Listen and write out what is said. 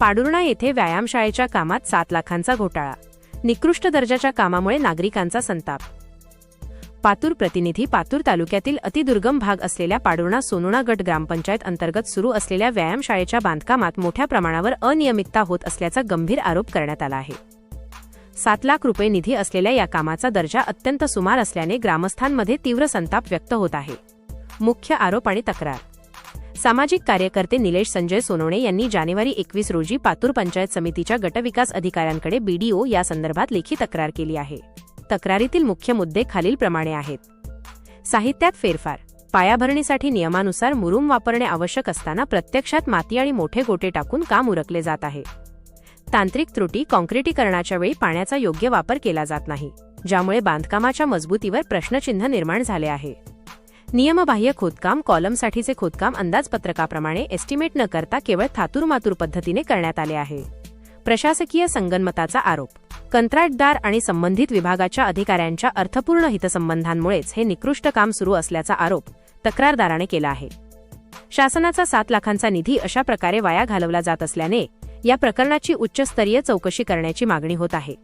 पाडुर्णा येथे व्यायामशाळेच्या कामात सात लाखांचा घोटाळा. निकृष्ट दर्जाच्या कामामुळे नागरिकांचा संताप. पातूर प्रतिनिधी पातूर तालुक्यातील अतिदुर्गम भाग असलेल्या पाडुर्णा सोनुणा गट ग्रामपंचायत अंतर्गत सुरू असलेल्या व्यायामशाळेच्या बांधकामात मोठ्या प्रमाणावर अनियमितता होत असल्याचा गंभीर आरोप करण्यात आला आहे. सात लाख रुपये निधी असलेल्या या कामाचा दर्जा अत्यंत सुमार असल्याने ग्रामस्थांमध्ये तीव्र संताप व्यक्त होत आहे. मुख्य आरोप आणि तक्रार. सामाजिक कार्यकर्ते निलेश संजय सोनवणे यांनी जानेवारी एकवीस रोजी पातूर पंचायत समितीच्या गटविकास अधिकाऱ्यांकडे बीडीओ या संदर्भात लेखी तक्रार केली आहे. तक्रारीतील मुख्य मुद्दे खालीलप्रमाणे आहेत. साहित्यात फेरफार. पायाभरणीसाठी नियमानुसार मुरुम वापरणे आवश्यक असताना प्रत्यक्षात माती आणि मोठे गोटे टाकून काम उरकले जात आहे. तांत्रिक त्रुटी कॉन्क्रिटीकरणाच्या वेळी पाण्याचा योग्य वापर केला जात नाही ज्यामुळे बांधकामाच्या मजबूतीवर प्रश्नचिन्ह निर्माण झाले आहे. नियमबाह्य खोदकाम कॉलमसाठीचे खोदकाम अंदाजपत्रकाप्रमाणे एस्टिमेट न करता केवळ थातूरमातूर पद्धतीने करण्यात आले आहे. प्रशासकीय संगनमताचा आरोप. कंत्राटदार आणि संबंधित विभागाच्या अधिकाऱ्यांच्या अर्थपूर्ण हितसंबंधांमुळेच हे निकृष्ट काम सुरू असल्याचा आरोप तक्रारदाराने केला आहे. शासनाचा सात लाखांचा निधी अशा प्रकारे वाया घालवला जात असल्याने या प्रकरणाची उच्चस्तरीय चौकशी करण्याची मागणी होत आहे.